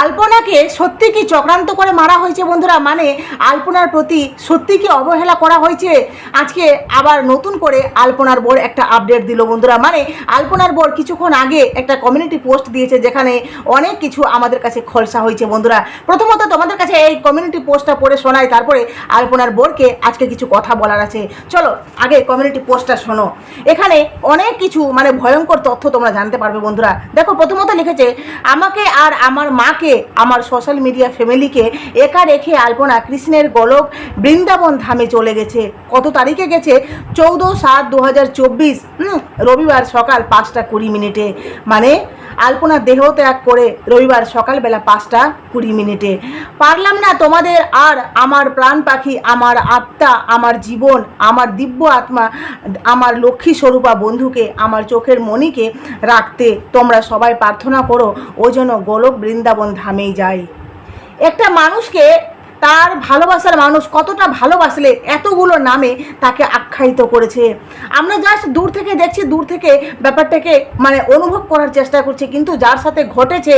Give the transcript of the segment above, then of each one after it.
আলপনাকে সত্যি কি চক্রান্ত করে মারা হয়েছে বন্ধুরা? মানে আলপনার প্রতি সত্যি কি অবহেলা করা হয়েছে? আজকে আবার নতুন করে আলপনার বোর একটা আপডেট দিল বন্ধুরা। মানে আলপনার বোর কিছুক্ষণ আগে একটা কমিউনিটি পোস্ট দিয়েছে যেখানে অনেক কিছু আমাদের কাছে খলসা হয়েছে বন্ধুরা। প্রথমত তোমাদের কাছে এই কমিউনিটি পোস্টটা পড়ে শোনায় তারপরে আলপনার বোরকে আজকে কিছু কথা বলার আছে। চলো, আগে কমিউনিটি পোস্টটা শোনো। এখানে অনেক কিছু মানে ভয়ঙ্কর তথ্য তোমরা জানতে পারবে বন্ধুরা। দেখো, প্রথমত লিখেছে, আমাকে আর আমার মাকে আমার সোশ্যাল মিডিয়া ফ্যামিলিকে একা রেখে আলপনা কৃষ্ণের গোলক বৃন্দাবন ধামে চলে গেছে। কত তারিখে গেছে? চৌদ্দ সাত দু হাজার চব্বিশ রবিবার সকাল পাঁচটা কুড়ি মিনিটে। মানে আলপনা দেহ ত্যাগ করে রবিবার সকালবেলা পাঁচটা কুড়ি মিনিটে। পারলাম না তোমাদের আর আমার প্রাণ পাখি, আমার আত্মা, আমার জীবন, আমার দিব্য আত্মা, আমার লক্ষ্মী স্বরূপা বন্ধুকে, আমার চোখের মণিকে রাখতে তোমরা সবাই প্রার্থনা করো, ও যেন গোলক বৃন্দাবন ধামেই যায়। একটা মানুষকে তার ভালোবাসার মানুষ কতটা ভালোবাসলে এতগুলো নামে তাকে আখ্যায়িত করেছে। আমরা জাস্ট দূর থেকে দেখছি, দূর থেকে ব্যাপারটাকে মানে অনুভব করার চেষ্টা করছি, কিন্তু যার সাথে ঘটেছে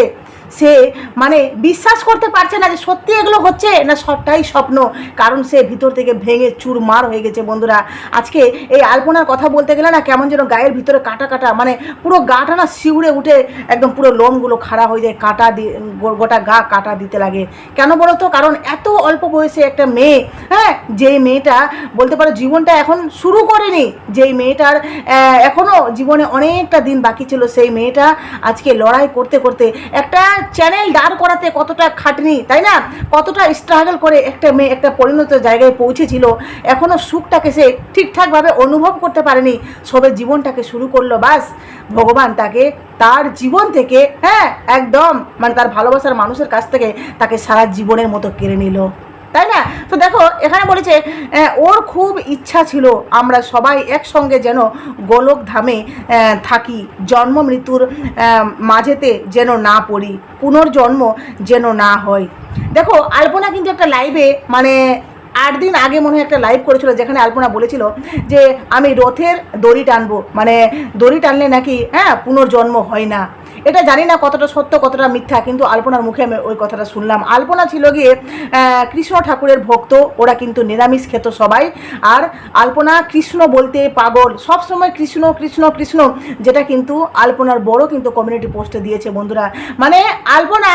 সে মানে বিশ্বাস করতে পারছে না যে সত্যি এগুলো হচ্ছে না সবটাই স্বপ্ন। কারণ সে ভিতর থেকে ভেঙে চুরমার হয়ে গেছে বন্ধুরা। আজকে এই আলপনার কথা বলতে গেলে না কেমন যেন গায়ের ভিতরে কাটা কাটা মানে পুরো গাটা না শিউড়ে উঠে একদম পুরো লোমগুলো খাড়া হয়ে যায় কাটা দিয়ে গোটা গা কাটা দিতে লাগে। কেন বলো তো? কারণ এত অল্প বয়সে একটা মেয়ে হ্যাঁ যেই মেয়েটা বলতে পারো জীবনটা এখন শুরু করেনি যেই মেয়েটার আহ, এখনও জীবনে অনেকটা দিন বাকি ছিল সেই মেয়েটা আজকে লড়াই করতে করতে একটা চ্যানেল দাঁড় করাতে কতটা খাটনি, তাই না? কতটা স্ট্রাগল করে একটা মেয়ে একটা পরিণত জায়গায় পৌঁছেছিল এখনও সুখটাকে সে ঠিকঠাকভাবে অনুভব করতে পারেনি, সবে জীবনটাকে শুরু করল, বাস। ভগবান তাকে তার জীবন থেকে হ্যাঁ একদম মানে তার ভালোবাসার মানুষের কাছ থেকে তাকে সারা জীবনের মতো কেড়ে নিল। তাই না? তো দেখো, এখানে বলেছে ওর খুব ইচ্ছা ছিল আমরা সবাই একসঙ্গে যেন গোলক ধামে থাকি। জন্ম মৃত্যুর মাঝেতে যেন না পড়ি। পুনর্জন্ম যেন না হয়। দেখো, আলপনা কিন্তু একটা লাইভে মানে আট দিন আগে মনে হয় একটা লাইভ করেছিল, যেখানে আলপনা বলেছিল যে, আমি রথের দড়ি টানবো। মানে দড়ি টানলে নাকি হ্যাঁ পুনর্জন্ম হয় না। এটা জানি না কতটা সত্য, কতটা মিথ্যা, কিন্তু আলপনার মুখে আমি ওই কথাটা শুনলাম। আলপনা ছিল গিয়ে কৃষ্ণ ঠাকুরের ভক্ত, ওরা কিন্তু নিরামিষ খেত সবাই। আর আলপনা কৃষ্ণ বলতে পাগল। সব সময় কৃষ্ণ কৃষ্ণ কৃষ্ণ, যেটা কিন্তু আলপনার বড় কিন্তু কমিউনিটি পোস্টে দিয়েছে বন্ধুরা। মানে আলপনা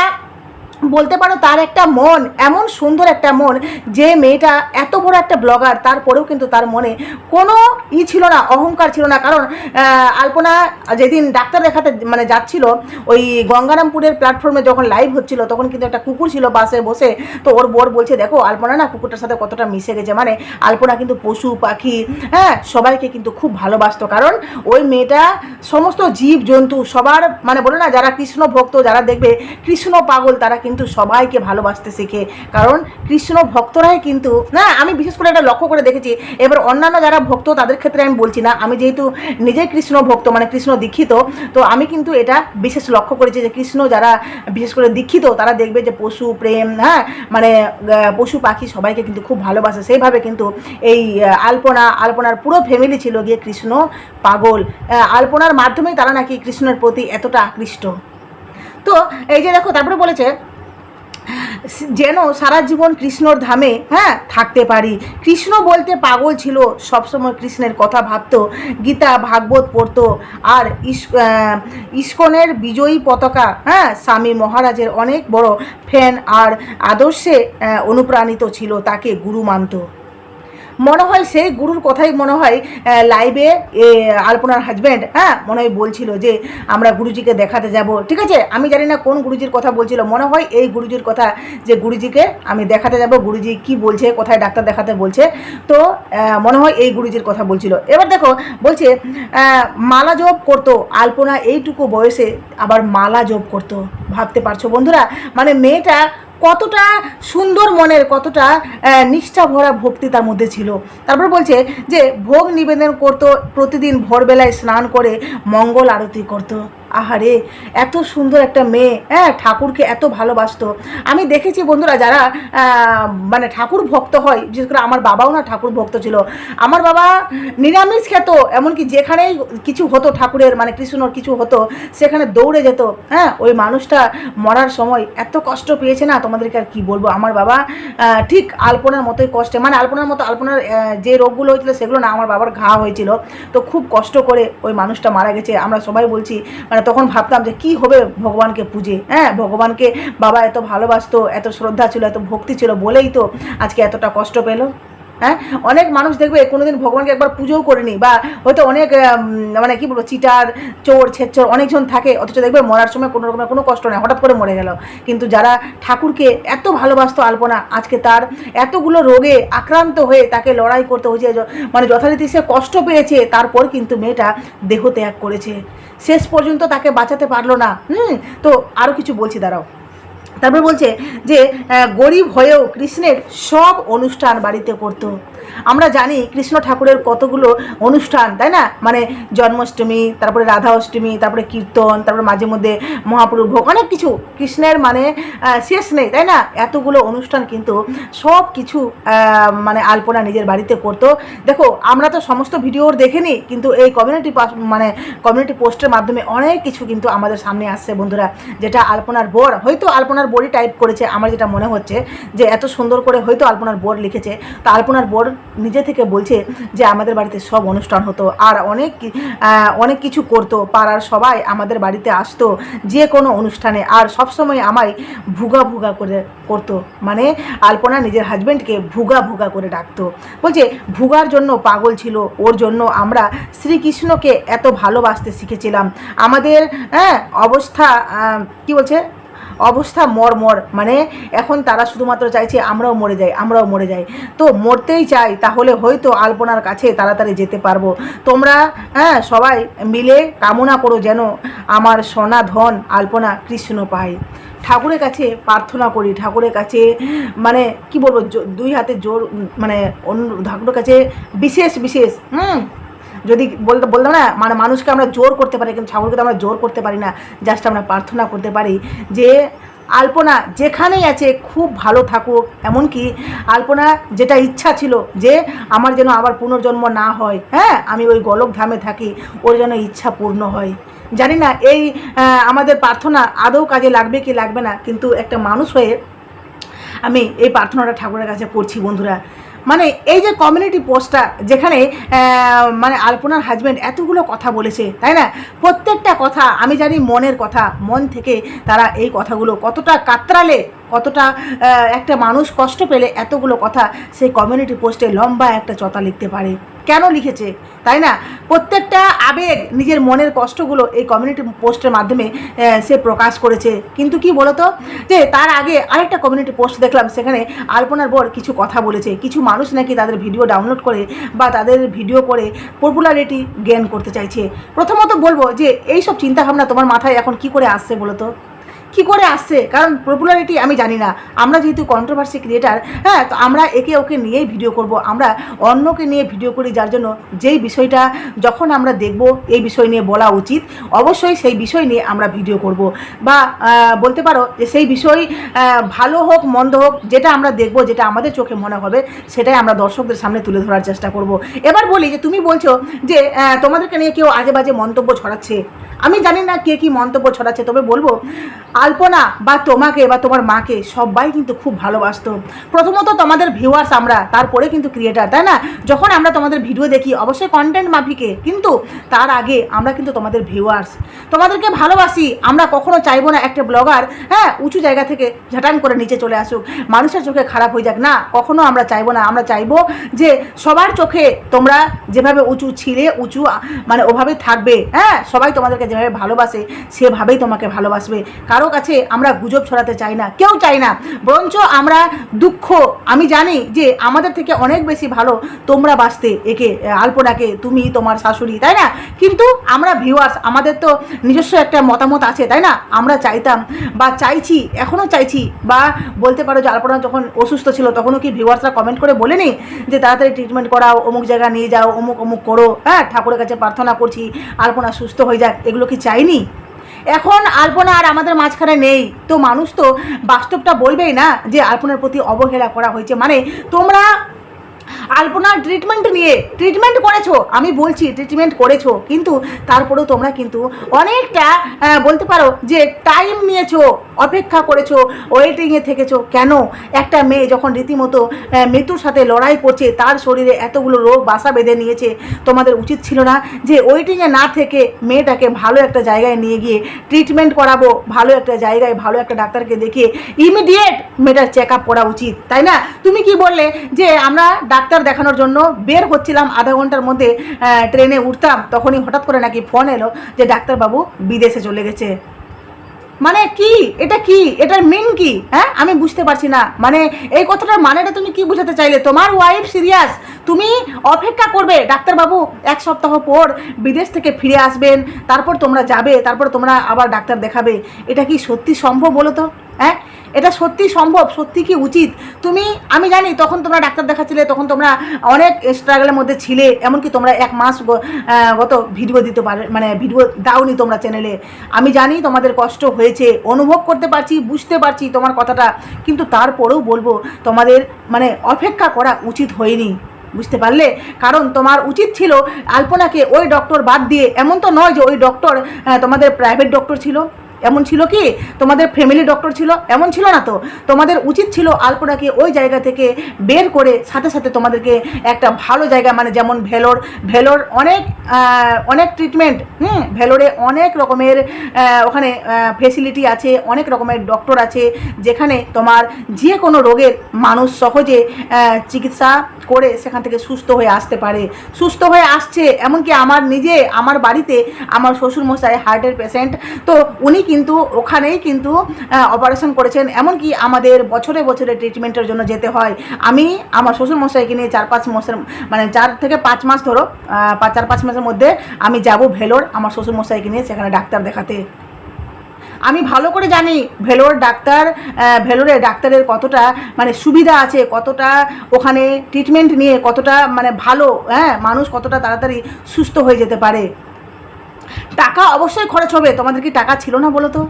বলতে পারো তার একটা মন, এমন সুন্দর একটা মন যে মেয়েটা এত বড় একটা ব্লগার তারপরেও কিন্তু তার মনে কোনো ই ছিল না, অহংকার ছিল না। কারণ আলপনা যেদিন ডাক্তার দেখাতে মানে যাচ্ছিল, ওই গঙ্গারামপুরের প্ল্যাটফর্মে যখন লাইভ হচ্ছিল, তখন কিন্তু একটা কুকুর ছিল বাসে বসে। তো ওর বর বলছে, দেখো, আলপনা না কুকুরটার সাথে কতটা মিশে গেছে। মানে আলপনা কিন্তু পশু, পাখি হ্যাঁ সবাইকে কিন্তু খুব ভালোবাসতো। কারণ ওই মেয়েটা সমস্ত জীব জন্তু সবার মানে বলে না, যারা কৃষ্ণ ভক্ত যারা দেখবে কৃষ্ণ পাগল, তারা কিন্তু সবাইকে ভালোবাসতে শেখে। কারণ কৃষ্ণ ভক্তরাই কিন্তু না, আমি বিশেষ করে এটা লক্ষ্য করে দেখেছি। এবার অন্যান্য যারা ভক্ত, তাদের ক্ষেত্রে আমি বলছি না। আমি যেহেতু নিজেই কৃষ্ণ ভক্ত মানে কৃষ্ণ দীক্ষিত, তো আমি কিন্তু এটা বিশেষ লক্ষ্য করেছি যে কৃষ্ণ যারা বিশেষ করে দীক্ষিত, তারা দেখবে যে পশু প্রেম হ্যাঁ মানে পশু পাখি সবাইকে কিন্তু খুব ভালোবাসে। সেইভাবে কিন্তু এই আলপনা, আলপনার পুরো ফ্যামিলি ছিল গিয়ে কৃষ্ণ পাগল। আলপনার মাধ্যমেই তারা নাকি কৃষ্ণের প্রতি এতটা আকৃষ্ট। তো এই যে দেখো, তারপরে বলেছে যেন সারা জীবন কৃষ্ণর ধামে হ্যাঁ থাকতে পারি। কৃষ্ণ বলতে পাগল ছিল, সবসময় কৃষ্ণের কথা ভাবত, গীতা, ভাগবত পড়ত, আর ইস- ইস্কনের বিজয়ী পতাকা হ্যাঁ স্বামী মহারাজের অনেক বড় ফ্যান আর আদর্শে অনুপ্রাণিত ছিল, তাকে গুরু মানত। মনে হয় সেই গুরুর কথাই মনে হয় লাইভে আলপনার হাজব্যান্ড হ্যাঁ? মনে হয় বলছিল যে, আমরা গুরুজিকে দেখাতে যাব। ঠিক আছে? আমি জানি না কোন গুরুজির কথা বলছিল। মনে হয় এই গুরুজির কথা যে, গুরুজিকে আমি দেখাতে যাব, গুরুজি কি বলছে, কোথায় ডাক্তার দেখাতে বলছে। তো মনে হয় এই গুরুজির কথা বলছিল। এবার দেখো, বলছে মালা জপ করতো। আলপনা এইটুকু বয়সে আবার মালা জপ করতো। ভাবতে পারছ বন্ধুরা? মানে মেয়েটা কতটা সুন্দর মনের, কতটা নিষ্ঠা ভরা ভক্তি তার মধ্যে ছিল। তারপর বলছে যে, ভোগ নিবেদন করতো, প্রতিদিন ভোরবেলায় স্নান করে মঙ্গল আরতি করতো। আহারে, এত সুন্দর একটা মেয়ে হ্যাঁ ঠাকুরকে এত ভালোবাসতো। আমি দেখেছি বন্ধুরা যারা মানে ঠাকুর ভক্ত হয়, বিশেষ করে আমার বাবাও না ঠাকুর ভক্ত ছিল। আমার বাবা নিরামিষ খেত, এমনকি যেখানেই কিছু হতো ঠাকুরের মানে কৃষ্ণর কিছু হতো, সেখানে দৌড়ে যেত। হ্যাঁ ওই মানুষটা মরার সময় এত কষ্ট পেয়েছে না, তোমাদেরকে আর কি বলব? আমার বাবা ঠিক আলপনার মতোই কষ্টে মানে আলপনার মতো, আলপনার যে রোগগুলো হয়েছিল সেগুলো না, আমার বাবার ঘা হয়েছিল। তো খুব কষ্ট করে ওই মানুষটা মারা গেছে। আমরা সবাই বলছি মানে তখন ভাবতাম যে কি হবে ভগবানকে পুজে? হ্যাঁ ভগবানকে বাবা এত ভালোবাসতো, এত শ্রদ্ধা ছিল, এত ভক্তি ছিল বলেই তো আজকে এতটা কষ্ট পেল। হ্যাঁ? অনেক মানুষ দেখবে কোনোদিন ভগবানকে একবার পুজোও করেনি বা হয়তো অনেক মানে কি বলব, চিটার, চোর ছেচ্চর অনেকজন থাকে, অথচ দেখবে মরার সময় কোনো রকমের কোনো কষ্ট নেই, হঠাৎ করে মরে গেল। কিন্তু যারা ঠাকুরকে এত ভালোবাসতো আলপনা, আজকে তার এতগুলো রোগে আক্রান্ত হয়ে তাকে লড়াই করতে হয়েছে মানে যথারীতি সে কষ্ট পেয়েছে, তারপর কিন্তু মেয়েটা দেহ ত্যাগ করেছে। শেষ পর্যন্ত তাকে বাঁচাতে পারল না। হুম? তো আরও কিছু বলছি, দাঁড়াও। তারপর বলছে যে গরিব হয়েও কৃষ্ণের সব অনুষ্ঠান বাড়িতে করতো। আমরা জানি কৃষ্ণ ঠাকুরের কতগুলো অনুষ্ঠান, তাই না? মানে জন্মাষ্টমী, তারপরে রাধা অষ্টমী তারপরে কীর্তন, তারপরে মাঝে মধ্যে মহাপ্রভু ভোগ, অনেক কিছু। কৃষ্ণের মানে শেষ নেই, তাই না? এতগুলো অনুষ্ঠান কিন্তু সব কিছু মানে আলপনা নিজের বাড়িতে করতো। দেখো, আমরা তো সমস্ত ভিডিও দেখিনি, কিন্তু এই কমিউনিটি মানে কমিউনিটি পোস্টের মাধ্যমে অনেক কিছু কিন্তু আমাদের সামনে আসছে বন্ধুরা, যেটা আলপনার বর, হয়তো আলপনার বোরই টাইপ করেছে, আমার যেটা মনে হচ্ছে যে এত সুন্দর করে হয়তো আলপনার বোর্ড লিখেছে, তো আলপনার বোর্ড নিজে থেকে বলছে যে আমাদের বাড়িতে সব অনুষ্ঠান হতো আর অনেক অনেক কিছু করতো, পাড়ার সবাই আমাদের বাড়িতে আসতো যে কোনো অনুষ্ঠানে আর সবসময় আমায় ভুগা ভুগা করে করতো মানে আলপনা নিজের হাজব্যান্ডকে ভুগা ভুগা করে ডাকতো। বলছে, ভুগার জন্য পাগল ছিল, ওর জন্য আমরা শ্রীকৃষ্ণকে এত ভালোবাসতে শিখেছিলাম। আমাদের হ্যাঁ অবস্থা কি বলছে? অবস্থা মর মর। মানে এখন তারা শুধুমাত্র চাইছে আমরাও মরে যাই, আমরাও মরে যাই। তো মরতেই চাই, তাহলে হয়তো আলপনার কাছে তাড়াতাড়ি যেতে পারব। তোমরা হ্যাঁ সবাই মিলে কামনা করো যেন আমার সোনা ধন আলপনা কৃষ্ণ পায়। ঠাকুরের কাছে প্রার্থনা করি, ঠাকুরের কাছে মানে কি বলব দুই হাতে জোর মানে অন্য ঠাকুরের কাছে বিশেষ বিশেষ, হুম যদি বলতে বলতাম না মানে মানুষকে আমরা জোর করতে পারি, কিন্তু ঠাকুরকে তো আমরা জোর করতে পারি না জাস্ট আমরা প্রার্থনা করতে পারি যে আলপনা যেখানেই আছে খুব ভালো থাকুক। এমনকি আলপনা যেটা ইচ্ছা ছিল যে আমার যেন আবার পুনর্জন্ম না হয় হ্যাঁ আমি ওই গোলক ধামে থাকি, ওর যেন ইচ্ছা পূর্ণ হয়। জানি না, এই আমাদের প্রার্থনা আদৌ কাজে লাগবে কি লাগবে না, কিন্তু একটা মানুষ হয়ে আমি এই প্রার্থনাটা ঠাকুরের কাছে করছি বন্ধুরা। মানে এই যে কমিউনিটি পোস্টটা যেখানে মানে আলপনার হাজব্যান্ড এতগুলো কথা বলেছে, তাই না? প্রত্যেকটা কথা আমি জানি মনের কথা, মন থেকে তারা এই কথাগুলো কতটা কাতরালে কতটা একটা মানুষ কষ্ট পেলে এতগুলো কথা সেই কমিউনিটি পোস্টে লম্বা একটা চতা লিখতে পারে। কেন লিখেছে? তাই না? প্রত্যেকটা আবেগ নিজের মনের কষ্টগুলো এই কমিউনিটি পোস্টের মাধ্যমে সে প্রকাশ করেছে। কিন্তু কি বলতো? যে তার আগে আরেকটা কমিউনিটি পোস্ট দেখলাম, সেখানে আলপনার বর কিছু কথা বলেছে। কিছু মানুষ নাকি তাদের ভিডিও ডাউনলোড করে বা তাদের ভিডিও করে পপুলারিটি গেন করতে চাইছে। প্রথমত বলব যে এই সব চিন্তাভাবনা তোমার মাথায় এখন কি করে আসছে বলো তো কি করে আসছে? কারণ পপুলারিটি আমি জানি না। আমরা যেহেতু কন্ট্রোভার্সি ক্রিয়েটার হ্যাঁ তো আমরা একে ওকে নিয়েই ভিডিও করব। আমরা অন্যকে নিয়ে ভিডিও করি যার জন্য যেই বিষয়টা যখন আমরা দেখব, এই বিষয় নিয়ে বলা উচিত। অবশ্যই সেই বিষয় নিয়ে আমরা ভিডিও করব। বা বলতে পারো যে সেই বিষয় ভালো হোক, মন্দ হোক, যেটা আমরা দেখব, যেটা আমাদের চোখে মনে হবে, সেটাই আমরা দর্শকদের সামনে তুলে ধরার চেষ্টা করব। এবার বলি যে, তুমি বলছো যে তোমাদেরকে নিয়ে কেউ আজে বাজে মন্তব্য ছড়াচ্ছে। আমি জানি না কে কি মন্তব্য ছড়াচ্ছে, তবে বলব, আলপনা বা তোমাকে বা তোমার মাকে সবাই কিন্তু খুব ভালোবাসতো। প্রথমত তোমাদের ভিউয়ার্স আমরা, তারপরে কিন্তু ক্রিয়েটার তাই না? যখন আমরা তোমাদের ভিডিও দেখি, অবশ্যই কন্টেন্ট মাফিকে, কিন্তু তার আগে আমরা কিন্তু তোমাদের ভিউয়ার্স তোমাদেরকে ভালোবাসি, আমরা কখনো চাইব না একটা ব্লগার হ্যাঁ উঁচু জায়গা থেকে ঝাটাম করে নিচে চলে আসুক। মানুষের চোখে খারাপ হয়ে যাক, না, কখনো আমরা চাইব না। আমরা চাইব যে সবার চোখে তোমরা যেভাবে উঁচু ছিলে, উঁচু মানে ওভাবে থাকবে হ্যাঁ সবাই তোমাদেরকে যেভাবে ভালোবাসে, সেভাবেই তোমাকে ভালোবাসবে। কারও কাছে আমরা গুজব ছড়াতে চাই না, কেউ চাই না। বরঞ্চ আমরা দুঃখ, আমি জানি যে আমাদের থেকে অনেক বেশি ভালো তোমরা বাঁচতে। একে, আলপনাকে, তুমি, তোমার শাশুড়ি, তাই না? কিন্তু আমরা ভিউয়ার্স আমাদের তো নিজস্ব একটা মতামত আছে, তাই না? আমরা চাইতাম বা চাইছি এখনও চাইছি, বা বলতে পারো যে আলপনা যখন অসুস্থ ছিল, তখনও কি ভিউয়ার্সরা কমেন্ট করে বলেনি যে তাড়াতাড়ি ট্রিটমেন্ট করাও, অমুক জায়গা নিয়ে যাও, অমুক অমুক করো? হ্যাঁ ঠাকুরের কাছে প্রার্থনা করছি, আলপনা সুস্থ হয়ে যাক, এগুলো কি চাইনি? এখন আলপনা আর আমাদের মাঝখানে নেই। তো মানুষ তো বাস্তবটা বলবেই না যে আলপনার প্রতি অবহেলা করা হয়েছে। মানে তোমরা আলপনার ট্রিটমেন্ট নিয়ে ট্রিটমেন্ট করেছ, আমি বলছি ট্রিটমেন্ট করেছ, কিন্তু তারপরেও তোমরা কিন্তু অনেকটা বলতে পারো যে টাইম নিয়েছো, অপেক্ষা করেছ ওয়েটিংয়ে থেকেছো। কেন? একটা মেয়ে যখন রীতিমতো মৃত্যুর সাথে লড়াই করছে, তার শরীরে এতগুলো রোগ বাসা বেঁধে নিয়েছে, তোমাদের উচিত ছিল না যে ওয়েটিংয়ে না থেকে মেয়েটাকে ভালো একটা জায়গায় নিয়ে গিয়ে ট্রিটমেন্ট করাবো, ভালো একটা জায়গায় ভালো একটা ডাক্তারকে দেখিয়ে ইমিডিয়েট মেয়েটার চেক আপ করা উচিত, তাই না? তুমি কি বললে যে আমরা ডাক্তার দেখানোর জন্য বের হচ্ছিলাম আধা ঘণ্টার মধ্যে ট্রেনে উঠতাম। তখনই হঠাৎ করে নাকি ফোন এলো যে ডাক্তারবাবু বিদেশে চলে গেছে। মানে কি? এটা কি? এটার মিন কি? হ্যাঁ? আমি বুঝতে পারছি না। মানে এই কথাটার মানেটা তুমি কি বুঝাতে চাইলে? তোমার ওয়াইফ সিরিয়াস তুমি অপেক্ষা করবে ডাক্তারবাবু এক সপ্তাহ পর বিদেশ থেকে ফিরে আসবেন, তারপর তোমরা যাবে, তারপর তোমরা আবার ডাক্তার দেখাবে। এটা কি সত্যি সম্ভব বলো তো? হ্যাঁ? এটা সত্যি সম্ভব, সত্যি কি উচিত? তুমি, আমি জানি তখন তোমরা ডাক্তার দেখাচ্ছিলে, তখন তোমরা অনেক স্ট্রাগলের মধ্যে ছিলে, এমনকি তোমরা এক মাস গত ভিডিও দিতে পারে মানে ভিডিও দাওনি তোমরা চ্যানেলে আমি জানি তোমাদের কষ্ট হয়েছে, অনুভব করতে পারছি, বুঝতে পারছি তোমার কথাটা, কিন্তু তারপরেও বলব, তোমাদের মানে অপেক্ষা করা উচিত হয়নি, বুঝতে পারলে? কারণ তোমার উচিত ছিল আলপনাকে ওই ডক্টর বাদ দিয়ে, এমন তো নয় যে ওই ডক্টর তোমাদের প্রাইভেট ডক্টর ছিল। এমন ছিল কি? তোমাদের ফ্যামিলি ডক্টর ছিল? এমন ছিল না তো? তোমাদের উচিত ছিল আলপনাকে ওই জায়গা থেকে বের করে সাথে সাথে তোমাদেরকে একটা ভালো জায়গা মানে যেমন ভেলোর ভেলোর অনেক অনেক ট্রিটমেন্ট হুম, ভেলোরে অনেক রকমের ওখানে ফেসিলিটি আছে, অনেক রকমের ডক্টর আছে, যেখানে তোমার যে কোনো রোগের মানুষ সহজে চিকিৎসা করে সেখান থেকে সুস্থ হয়ে আসতে পারে। সুস্থ হয়ে আসছে, এমনকি আমার নিজে, আমার বাড়িতে আমার শ্বশুরমশাই হার্টের পেশেন্ট তো উনি কিন্তু ওখানেই কিন্তু অপারেশন করেছেন। এমনকি আমাদের বছরে বছরে ট্রিটমেন্টের জন্য যেতে হয়। আমি আমার শ্বশুরমশাইকে নিয়ে চার পাঁচ মাসের মানে চার থেকে পাঁচ মাস ধরো পাঁচ চার পাঁচ মাসের মধ্যে আমি যাব ভেলোর আমার শ্বশুরমশাইকে নিয়ে সেখানে ডাক্তার দেখাতে। আমি ভালো করে জানি ভেলোর ডাক্তার আহ, ভেলোরে ডাক্তারের কতটা মানে সুবিধা আছে কতটা ওখানে ট্রিটমেন্ট নিয়ে কতটা মানে ভালো হ্যাঁ মানুষ কতটা তাড়াতাড়ি সুস্থ হয়ে যেতে পারে। টাকা অবশ্যই খরচ হবে। তোমাদের কি টাকা ছিল না বলো তো?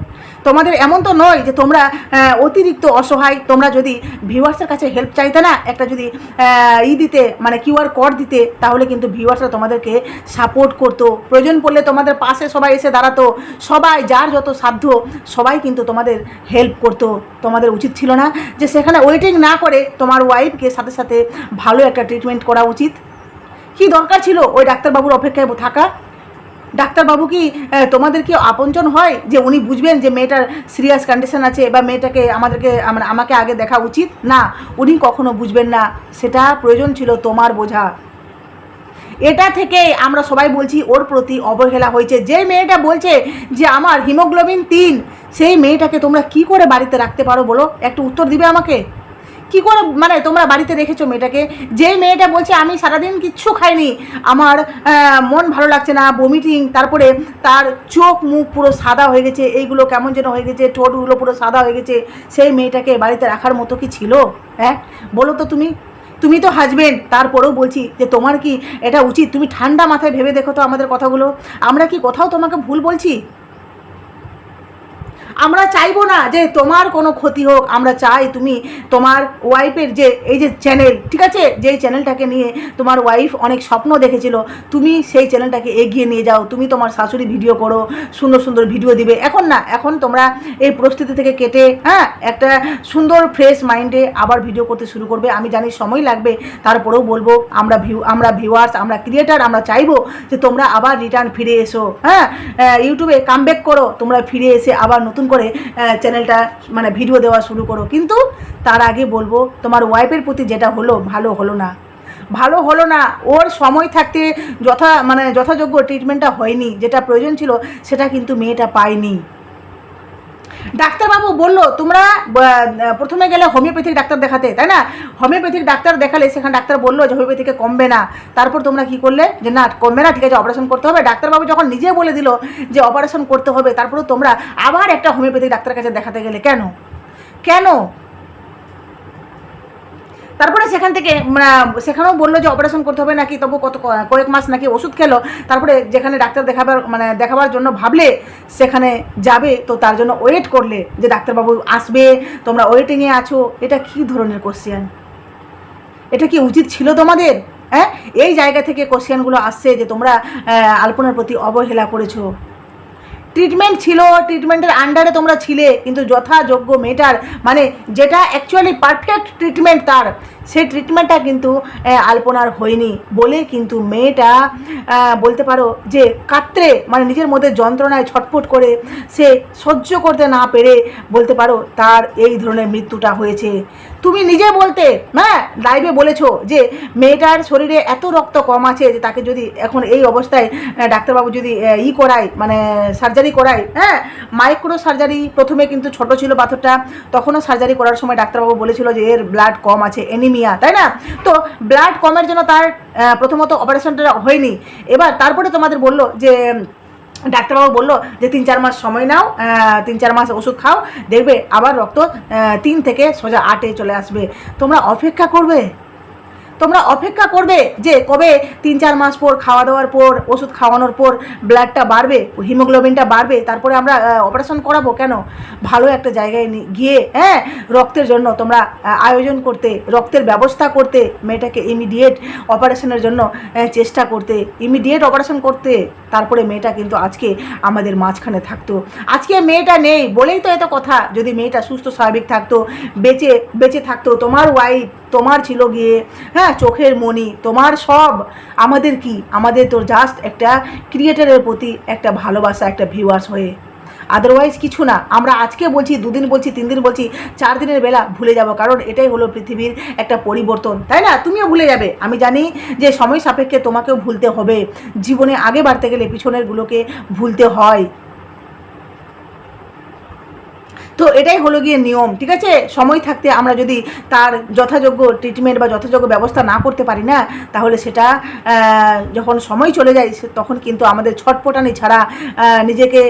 তোমাদের এমন তো নয় যে তোমরা অতিরিক্ত অসহায়, তোমরা যদি ভিউয়ার্সের কাছে হেল্প চাইতে না, একটা যদি ই দিতে মানে কিউআর কোড দিতে, তাহলে কিন্তু ভিউয়ার্সরা তোমাদেরকে সাপোর্ট করতো। প্রয়োজন পড়লে তোমাদের পাশে সবাই এসে দাঁড়াতো। সবাই, যার যত সাধ্য, সবাই কিন্তু তোমাদের হেল্প করতো। তোমাদের উচিত ছিল না যে সেখানে ওয়েটিং না করে তোমার ওয়াইফকে সাথে সাথে ভালো একটা ট্রিটমেন্ট করা উচিত। কি দরকার ছিল ওই ডাক্তারবাবুর অপেক্ষায় থাকা? ডাক্তারবাবু কি তোমাদের কি আপনজন হয় যে উনি বুঝবেন যে মেয়েটার সিরিয়াস কন্ডিশন আছে বা মেয়েটাকে আমাদেরকে মানে আমাকে আগে দেখা উচিত? না, উনি কখনো বুঝবেন না। সেটা প্রয়োজন ছিল তোমার বোঝা। এটা থেকে আমরা সবাই বলছি, ওর প্রতি অবহেলা হয়েছে। যে মেয়েটা বলছে যে আমার হিমোগ্লোবিন তিন, সেই মেয়েটাকে তোমরা কি করে বাড়িতে রাখতে পারো বলো? একটু উত্তর দিবে আমাকে? কি করে মানে তোমরা বাড়িতে রেখেছো মেয়েটাকে? যেই মেয়েটা বলছে, আমি সারাদিন কিচ্ছু খাইনি। আমার মন ভালো লাগছে না বমিটিং তারপরে তার চোখ মুখ পুরো সাদা হয়ে গেছে। এইগুলো কেমন যেন হয়ে গেছে, ঠোঁটগুলো পুরো সাদা হয়ে গেছে। সেই মেয়েটাকে বাড়িতে রাখার মতো কি ছিল? হ্যাঁ? বলো তো তুমি। তুমি তো হাজবেন্ড তারপরেও বলছি যে তোমার কি এটা উচিত? তুমি ঠান্ডা মাথায় ভেবে দেখো তো আমাদের কথাগুলো। আমরা কি কোথাও তোমাকে ভুল বলছি? আমরা চাইব না যে তোমার কোনো ক্ষতি হোক, আমরা চাই তুমি তোমার ওয়াইফের যে, এই যে চ্যানেল ঠিক আছে? যেই চ্যানেলটাকে নিয়ে তোমার ওয়াইফ অনেক স্বপ্ন দেখেছিল, তুমি সেই চ্যানেলটাকে এগিয়ে নিয়ে যাও। তুমি তোমার শাশুড়ি ভিডিও করো, সুন্দর সুন্দর ভিডিও দিবে। এখন না, এখন তোমরা এই পরিস্থিতি থেকে কেটে হ্যাঁ একটা সুন্দর ফ্রেশ মাইন্ডে আবার ভিডিও করতে শুরু করবে। আমি জানি সময় লাগবে, তারপরেও বলব, আমরা ভিউ আমরা ভিউয়ার্স আমরা ক্রিয়েটার আমরা চাইব যে তোমরা আবার রিটার্ন ফিরে এসো হ্যাঁ? ইউটিউবে কামব্যাক করো, তোমরা ফিরে এসে আবার নতুন করে চ্যানেলটা মানে ভিডিও দেওয়া শুরু করো। কিন্তু তার আগে বলব, তোমার ওয়াইফের প্রতি যেটা হলো, ভালো হলো না। ভালো হলো না, ওর সময় থাকতে যথা মানে যথাযোগ্য ট্রিটমেন্টটা হয়নি, যেটা প্রয়োজন ছিল, সেটা কিন্তু মেয়েটা পায়নি। ডাক্তারবাবু বলল, তোমরা প্রথমে গেলে হোমিওপ্যাথিক ডাক্তার দেখাতে। তাই না? হোমিওপ্যাথিক ডাক্তার দেখালে সেখানে ডাক্তার বলল যে, হোমিওপ্যাথিকে কমবে না। তারপর তোমরা কি করলে? যে, না, কমবে না, ঠিক আছে, অপারেশন করতে হবে। ডাক্তারবাবু যখন নিজে বলে দিল যে, অপারেশন করতে হবে তারপরে তোমরা আবার একটা হোমিওপ্যাথিক ডাক্তারের কাছে দেখাতে গেলে কেন? কেন? তারপরে সেখান থেকে মানে, সেখানেও বলল যে অপারেশন করতে হবে নাকি তবু কত কয়েক মাস নাকি ওষুধ খেলো। তারপরে যেখানে ডাক্তার দেখাবার মানে দেখাবার জন্য ভাবলে সেখানে যাবে তো তার জন্য ওয়েট করলে যে ডাক্তারবাবু আসবে তোমরা ওয়েটিংয়ে আছো। এটা কী ধরনের কোশ্চেন এটা কি উচিত ছিল তোমাদের? হ্যাঁ? এই জায়গা থেকে কোশ্চেনগুলো আসছে যে তোমরা আলপনার প্রতি অবহেলা করেছ। ট্রিটমেন্ট ছিল ট্রিটমেন্টের আন্ডারে তোমরা ছিলে, কিন্তু যথাযোগ্য মেটার মানে যেটা অ্যাকচুয়ালি পারফেক্ট ট্রিটমেন্ট তার সেই ট্রিটমেন্টটা কিন্তু আলপনার হয়নি। বলে কিন্তু মেয়েটা বলতে পারো যে কাত্রে মানে নিজের মধ্যে যন্ত্রণায় ছটফট করে সে সহ্য করতে না পেরে বলতে পারো তার এই ধরনের মৃত্যুটা হয়েছে। তুমি নিজে বলতে হ্যাঁ? লাইভে বলেছ যে মেয়েটার শরীরে এত রক্ত কম আছে যে তাকে যদি এখন এই অবস্থায় ডাক্তারবাবু যদি ই করায় মানে সার্জারি করায় হ্যাঁ? মাইক্রো সার্জারি প্রথমে কিন্তু ছোট ছিল পাথরটা, তখনও সার্জারি করার সময় ডাক্তারবাবু বলেছিল যে এর ব্লাড কম আছে এনিমিয়া তাই না? তো ব্লাড কমের জন্য তার প্রথমত অপারেশনটা হয়নি। এবার তারপরে তোমাদের বলল যে ডাক্তারবাবু বলল যে তিন চার মাস সময় নাও তিন চার মাস ওষুধ খাও, দেখবে আবার রক্ত তিন থেকে সোজা আটে চলে আসবে। তোমরা অপেক্ষা করবে। তোমরা অপেক্ষা করবে যে কবে তিন চার মাস পর খাওয়া দাওয়ার পর, ওষুধ খাওয়ানোর পর ব্লাডটা বাড়বে হিমোগ্লোবিনটা বাড়বে, তারপরে আমরা অপারেশন করাবো কেন? ভালো একটা জায়গায় গিয়ে হ্যাঁ রক্তের জন্য তোমরা আয়োজন করতে, রক্তের ব্যবস্থা করতে, মেয়েটাকে ইমিডিয়েট অপারেশনের জন্য চেষ্টা করতে ইমিডিয়েট অপারেশন করতে, তারপরে মেয়েটা কিন্তু আজকে আমাদের মাঝখানে থাকতো। আজকে মেয়েটা নেই, বলেই তো এত কথা, যদি মেয়েটা সুস্থ, স্বাভাবিক থাকতো, বেঁচে বেঁচে থাকতো, তোমার ওয়াইফ তোমার ছিল গিয়ে হ্যাঁ চোখের মনি তোমার সব আমাদের কি? আমাদের তো জাস্ট একটা ক্রিয়েটারের প্রতি একটা ভালোবাসা, একটা ভিউয়ার্স হয়ে। আদারওয়াইজ কিছু না। আমরা আজকে বলছি, দুদিন বলছি তিন দিন বলছি চার দিনের বেলা ভুলে যাব, কারণ এটাই হলো পৃথিবীর একটা পরিবর্তন। তাই না? তুমিও ভুলে যাবে। আমি জানি যে সময় সাপেক্ষে তোমাকেও ভুলতে হবে। জীবনে আগে বাড়তে গেলে পিছনেরগুলোকে ভুলতে হয়। তো এটাই হলো গিয়ে নিয়ম, ঠিক আছে? সময় থাকতে আমরা যদি তার যথাযোগ্য ট্রিটমেন্ট বা যথাযোগ্য ব্যবস্থা না করতে পারি না, তাহলে সেটা যখন সময় চলে যায় তখন কিন্তু আমাদের ছটপটানি ছাড়া নিজেকে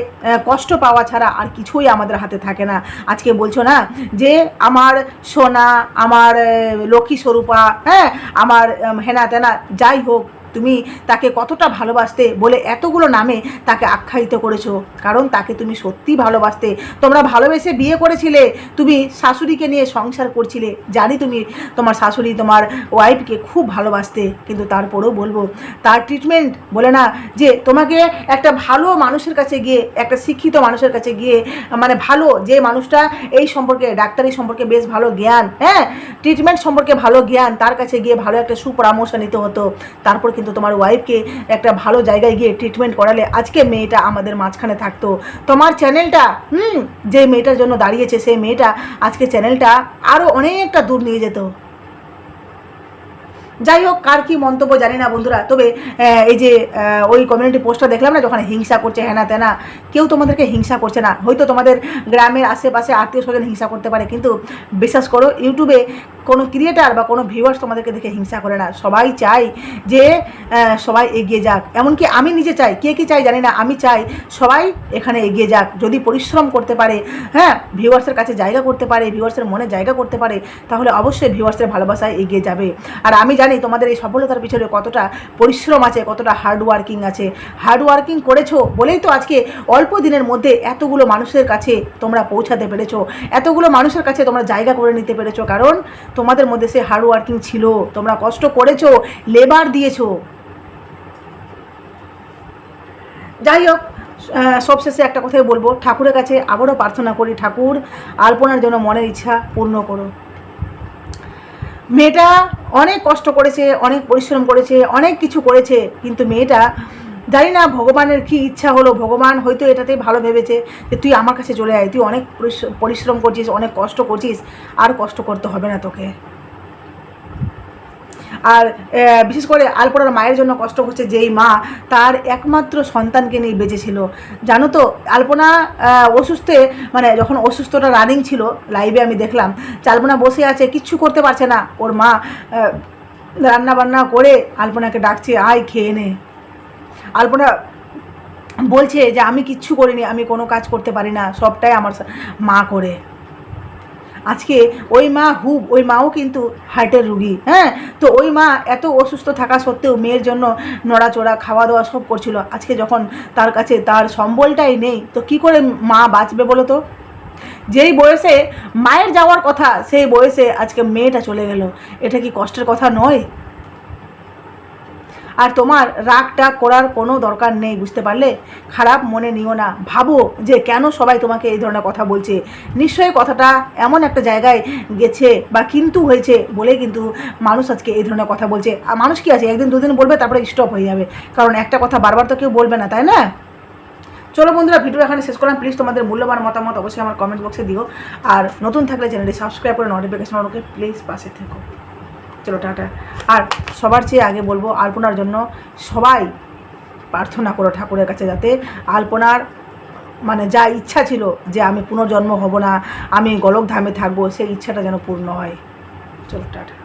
কষ্ট পাওয়া ছাড়া আর কিছুই আমাদের হাতে থাকে না। আজকে বলছো না যে আমার সোনা, আমার লক্ষ্মী স্বরূপা হ্যাঁ? আমার হেনা তেনা যাই হোক তুমি তাকে কতটা ভালোবাসতে বলে এতগুলো নামে তাকে আখ্যায়িত করেছ? কারণ তাকে তুমি সত্যি ভালোবাসতে। তোমরা ভালোবেসে বিয়ে করেছিলে। তুমি শাশুড়িকে নিয়ে সংসার করছিলে। জানি তুমি তোমার শাশুড়ি তোমার ওয়াইফকে খুব ভালোবাসতে। কিন্তু তারপরেও বলব, তার ট্রিটমেন্ট বলে না যে তোমাকে একটা ভালো মানুষের কাছে গিয়ে, একটা শিক্ষিত মানুষের কাছে গিয়ে মানে ভালো যে মানুষটা এই সম্পর্কে, ডাক্তারি সম্পর্কে বেশ ভালো জ্ঞান হ্যাঁ? ট্রিটমেন্ট সম্পর্কে ভালো জ্ঞান, তার কাছে গিয়ে ভালো একটা সুপরামর্শ নিতে হতো। তারপর কিন্তু তোমার ওয়াইফকে একটা ভালো জায়গায় গিয়ে ট্রিটমেন্ট করালে আজকে মেয়েটা আমাদের মাঝখানে থাকতো। তোমার চ্যানেলটা হুম, যে মেয়েটার জন্য দাঁড়িয়েছে, সেই মেয়েটা আজকে চ্যানেলটা আরও অনেকটা দূর নিয়ে যেত। যাই হোক, কার কি মন্তব্য জানি না বন্ধুরা, তবে এই যে ওই কমিউনিটি পোস্টটা দেখলাম না, যখন হিংসা করছে, হ্যানা তেনা কেউ তোমাদেরকে হিংসা করছে না। হয়তো তোমাদের গ্রামের আশেপাশে আত্মীয় স্বজন হিংসা করতে পারে, কিন্তু বিশ্বাস করো, ইউটিউবে কোনো ক্রিয়েটার বা কোনো ভিউয়ার্স তোমাদেরকে দেখে হিংসা করে না। সবাই চাই যে সবাই এগিয়ে যাক। এমনকি আমি নিজে চাই, কে কী চাই জানি না, আমি চাই সবাই এখানে এগিয়ে যাক। যদি পরিশ্রম করতে পারে হ্যাঁ ভিউয়ার্সের কাছে জায়গা করতে পারে ভিউয়ার্সের মনে জায়গা করতে পারে, তাহলে অবশ্যই ভিউয়ার্সের ভালোবাসায় এগিয়ে যাবে। আর আমি জানি তোমাদের এই সফলতার পিছনে কতটা পরিশ্রম আছে, কতটা হার্ড ওয়ার্কিং আছে। হার্ড ওয়ার্কিং করেছ বলেই তো আজকে অল্প দিনের মধ্যে এতগুলো মানুষের কাছে তোমরা পৌঁছাতে পেরেছ। এতগুলো মানুষের কাছে তোমরা জায়গা করে নিতে পেরেছ। কারণ তোমাদের মধ্যে সে হার্ড ওয়ার্কিং ছিল, তোমরা কষ্ট করেছ লেবার দিয়েছ। যাই হোক সবশেষে একটা কথাই বলব, ঠাকুরের কাছে আবারও প্রার্থনা করি, ঠাকুর আলপনার জন্য মনের ইচ্ছা পূর্ণ করো। মেয়েটা অনেক কষ্ট করেছে, অনেক পরিশ্রম করেছে, অনেক কিছু করেছে, কিন্তু মেয়েটা জানি না ভগবানের কি ইচ্ছা হলো, ভগবান হয়তো এটাতেই ভালো ভেবেছে যে তুই আমার কাছে চলে আয়, তুই অনেক পরিশ্র- পরিশ্রম করছিস, অনেক কষ্ট করছিস, আর কষ্ট করতে হবে না তোকে। আর বিশেষ করে আলপনার মায়ের জন্য কষ্ট করছে যেই মা তার একমাত্র সন্তানকে নিয়ে বেঁচেছিল। জানো তো, আলপনা অসুস্থে মানে যখন অসুস্থটা রানিং ছিল লাইভে আমি দেখলাম, আলপনা বসে আছে, কিচ্ছু করতে পারছে না। ওর মা রান্না বান্না করে আলপনাকে ডাকছে, আয়, খেয়ে নে। আলপনা বলছে যে, আমি কিচ্ছু করিনি, আমি কোনো কাজ করতে পারি না, সবটাই আমার মা করে। আজকে ওই মা হুব ওই মাও কিন্তু হার্টের রুগী হ্যাঁ? তো ওই মা এত অসুস্থ থাকা সত্ত্বেও মেয়ের জন্য নড়াচড়া খাওয়া দাওয়া সব করছিল। আজকে যখন তার কাছে তার সম্বলটাই নেই, তো কি করে মা বাঁচবে বলো তো? যেই বয়সে মায়ের যাওয়ার কথা, সেই বয়সে আজকে মেয়েটা চলে গেল। এটা কি কষ্টের কথা নয়? আর তোমার রাগ টাগ করার কোনো দরকার নেই, বুঝতে পারলে? খারাপ মনে নিও না। ভাবো যে কেন সবাই তোমাকে এই ধরনের কথা বলছে। নিশ্চয়ই কথাটা এমন একটা জায়গায় গেছে বা কিন্তু হয়েছে বলে কিন্তু মানুষ আজকে এই ধরনের কথা বলছে। আর মানুষ কি আছে? একদিন দুদিন বলবে, তারপরে স্টপ হয়ে যাবে। কারণ একটা কথা বারবার তো কেউ বলবে না, তাই না? চলো বন্ধুরা, ভিডিও এখানে শেষ করলাম। প্লিজ তোমাদের মূল্যবান মতামত অবশ্যই আমার কমেন্ট বক্সে দিও। আর নতুন থাকলে চ্যানেলটি সাবস্ক্রাইব করে নোটিফিকেশন ওকে প্লিজ পাশে থেকো। চলো টাটা। আর সবার চেয়ে আগে বলব আলপনার জন্য সবাই প্রার্থনা করো ঠাকুরের কাছে যাতে আলপনার মানে যা ইচ্ছা ছিল যে আমি পুনর্জন্ম হব না, আমি গোলক ধামে থাকব, সেই ইচ্ছাটা যেন পূর্ণ হয়। চলো টাটা।